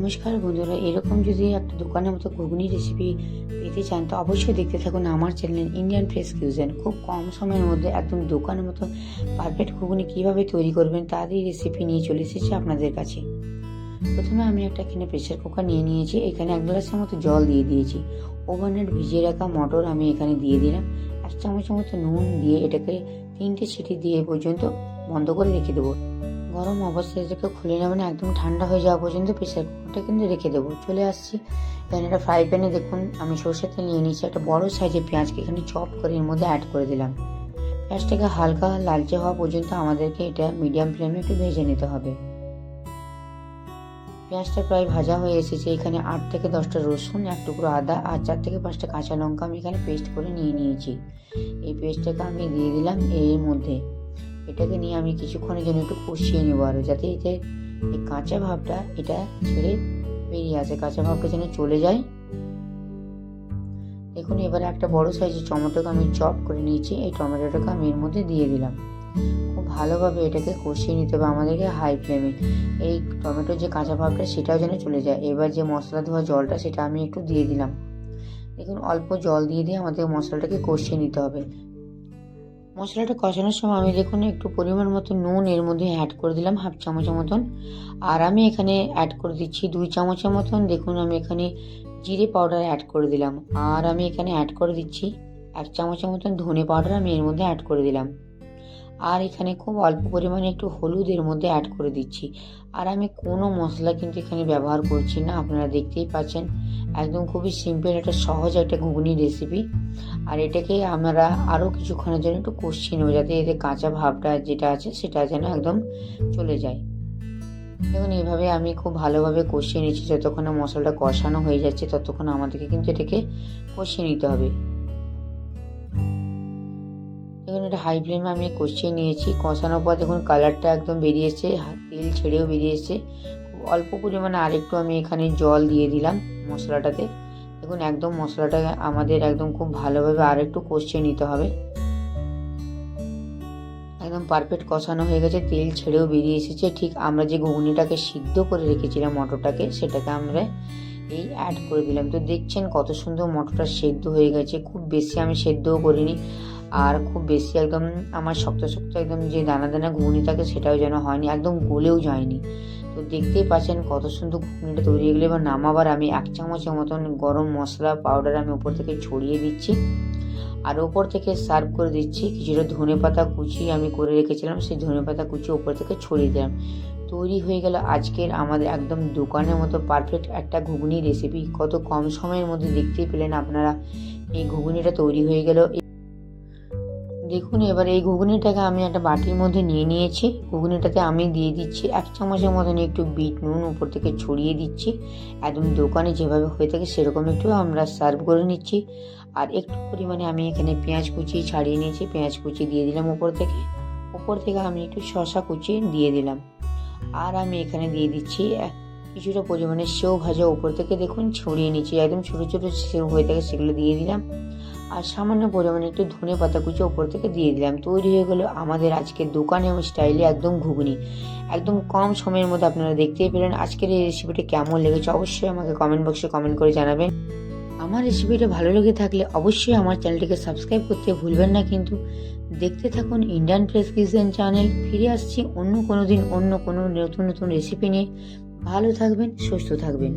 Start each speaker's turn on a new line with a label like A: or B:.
A: নমস্কার বন্ধুরা, এরকম যদি একটা দোকানের মতো ঘুগনি রেসিপি পেতে চান, তো অবশ্যই দেখতে থাকুন আমার চ্যানেল ইন্ডিয়ান ফ্রেশ কিউজেন খুব কম সময়ের মধ্যে একদম দোকানের মতো পারফেক্ট ঘুগনি কীভাবে তৈরি করবেন তারই রেসিপি নিয়ে চলে এসেছি আপনাদের কাছে। প্রথমে আমি একটা এখানে প্রেসার কুকার নিয়ে নিয়েছি, এখানে এক গ্লাসের মতো জল দিয়ে দিয়েছি। ওভারনাইট ভিজিয়ে রাখা মটর আমি এখানে দিয়ে দিলাম। এক চামচের মতো নুন দিয়ে এটাকে তিনটে সিটি দিয়ে পর্যন্ত বন্ধ করে রেখে দেবো। গরম অবস্থায় এটাকে খুলে নেবে না, একদম ঠান্ডা হয়ে যাওয়া পর্যন্ত প্রেসার কুকারটা কিন্তু রেখে দেবো। চলে আসছি এখানে একটা ফ্রাই প্যানে দেখুন, আমি সর্ষের তেল নিয়ে নিয়েছি, একটা বড় সাইজের পেঁয়াজকে এখানে চপ করে এর মধ্যে অ্যাড করে দিলাম। পেঁয়াজটাকে হালকা লালচে হওয়া পর্যন্ত আমাদেরকে এটা মিডিয়াম ফ্লেমে একটু ভেজে নিতে হবে। পেঁয়াজটা প্রায় ভাজা হয়ে এসেছে, এখানে আট থেকে দশটা রসুন, এক টুকরো আদা, আর চার থেকে পাঁচটা কাঁচা লঙ্কা আমি এখানে পেস্ট করে নিয়ে নিয়েছি। এই পেস্টটাকে আমি দিয়ে দিলাম এর মধ্যে। এটাকে নিয়ে আমি কিছুক্ষণের জন্য একটু কষিয়ে নেব আরও যাতে এতে এই কাঁচা ভাবটা এটা ছেড়ে বেরিয়ে আসে, কাঁচা ভাবটা যেন চলে যায়। দেখুন, এবারে একটা বড় সাইজের টমেটোকে আমি চপ করে নিয়েছি, এই টমেটোটাকে আমি এর মধ্যে দিয়ে দিলাম। খুব ভালোভাবে এটাকে কষিয়ে নিতে হবে আমাদেরকে হাই ফ্লেমে। এই টমেটোর যে কাঁচা ভাবটা, সেটাও যেন চলে যায়। এবার যে মশলা ধোয়া জলটা, সেটা আমি একটু দিয়ে দিলাম। দেখুন, অল্প জল দিয়ে দিয়ে আমাদের মশলাটাকে কষিয়ে নিতে হবে। মশলাটা কষানোর সময় আমি দেখুন একটু পরিমাণ মতো নুন এর মধ্যে অ্যাড করে দিলাম হাফ চামচের মতন। আর আমি এখানে অ্যাড করে দিচ্ছি দুই চামচের মতন। দেখুন আমি এখানে জিরে পাউডার অ্যাড করে দিলাম। আর আমি এখানে অ্যাড করে দিচ্ছি এক চামচের মতন ধনে পাউডার আমি এর মধ্যে অ্যাড করে দিলাম। আর এখানে খুব অল্প পরিমাণে একটু হলুদের মধ্যে অ্যাড করে দিচ্ছি। আর আমি কোনো মশলা কিন্তু এখানে ব্যবহার করছি না, আপনারা দেখতেই পাচ্ছেন। একদম খুবই সিম্পল একটা সহজ একটা ঘুগনি রেসিপি আর এটাকে আমরা আরও কিছুক্ষণের জন্য একটু কষিয়ে নেব যাতে এতে কাঁচা ভাবটা যেটা আছে সেটা যেন একদম চলে যায়। দেখুন এইভাবে আমি খুব ভালোভাবে কষিয়ে নিচ্ছি। যতক্ষণ মশলাটা কষানো হয়ে যাচ্ছে, ততক্ষণ আমাদেরকে কিন্তু এটাকে কষিয়ে নিতে হবে। দেখুন এটা হাই ফ্লেমে আমি কষিয়ে নিয়েছি। কষানোর পর দেখুন কালারটা একদম বেরিয়ে এসছে, তেল ছেড়েও বেরিয়ে এসছে। খুব অল্প পরিমাণে আরেকটু আমি এখানে জল দিয়ে দিলাম মশলাটাতে। দেখুন একদম মশলাটা আমাদের একদম খুব ভালোভাবে আরেকটু কষিয়ে নিতে হবে। একদম পারফেক্ট কষানো হয়ে গেছে, তেল ছেড়েও বেরিয়ে এসেছে। ঠিক আমরা যে ঘুগনিটাকে সিদ্ধ করে রেখেছিলাম মটরটাকে, সেটাকে আমরা এই অ্যাড করে দিলাম। তো দেখছেন কত সুন্দর মটরটা সেদ্ধ হয়ে গেছে, খুব বেশি আমি সেদ্ধও করিনি। আর খুব বেশি একদম আমার শক্ত শক্ত একদম যে দানা দানা ঘুগনি থাকে সেটাও যেন হয়নি, একদম গলেও যায়নি। তো দেখতেই পাচ্ছেন কত সুন্দর ঘুগনিটা তৈরি হয়ে গেলে। এবার নামাবার আমি এক চামচের মতন গরম মশলা পাউডার আমি উপর থেকে ছড়িয়ে দিচ্ছি। আর ওপর থেকে সার্ভ করে দিচ্ছি কিছুটা ধনে পাতা কুচি আমি করে রেখেছিলাম, সেই ধনে পাতা কুচি ওপর থেকে ছড়িয়ে দিলাম। তৈরি হয়ে গেল আজকের আমাদের একদম দোকানের মতো পারফেক্ট একটা ঘুগনি রেসিপি কত কম সময়ের মধ্যে দেখতেই পেলেন আপনারা। এই ঘুগনিটা তৈরি হয়ে গেল। দেখুন, এবার এই ঘুগনিটাকে আমি একটা বাটির মধ্যে নিয়ে নিয়েছি। ঘুগনিটাতে আমি দিয়ে দিচ্ছি এক চামচের মতন একটু বিট নুন উপর থেকে ছড়িয়ে দিচ্ছি। একদম দোকানে যেভাবে হয়ে থাকে সেরকম একটু আমরা সার্ভ করে নিচ্ছি। আর একটু পরিমাণে আমি এখানে পেঁয়াজ কুচি ছাড়িয়ে নিয়েছি। পেঁয়াজ কুচি দিয়ে দিলাম উপর থেকে। উপর থেকে আমি একটু শশা কুচি দিয়ে দিলাম। আর আমি এখানে দিয়ে দিচ্ছি কিছুটা পরিমাণে সেও ভাজা উপর থেকে দেখুন ছড়িয়ে নিচ্ছি। একদম ছোটো ছোটো সেও হয়ে থাকে সেগুলো দিয়ে দিলাম। আর সামান্য পরিমাণে একটু ধনে পাতা কুচি ওপর থেকে দিয়ে দিলাম। তৈরি হয়ে গেলো আমাদের আজকের দোকানে স্টাইলে একদম ঘুগনি। একদম কম সময়ের মধ্যে আপনারা দেখতেই পেলেন আজকের এই রেসিপিটা কেমন লেগেছে। অবশ্যই আমাকে কমেন্ট বক্সে কমেন্ট করে জানাবেন। আমার রেসিপিটা ভালো লেগে থাকলে অবশ্যই আমার চ্যানেলটিকে সাবস্ক্রাইব করতে ভুলবেন না কিন্তু। দেখতে থাকুন ইন্ডিয়ান প্রেস কিচেন চ্যানেল ফিরে আসছি অন্য কোনো দিন অন্য কোনো নতুন নতুন রেসিপি নিয়ে। ভালো থাকবেন, সুস্থ থাকবেন।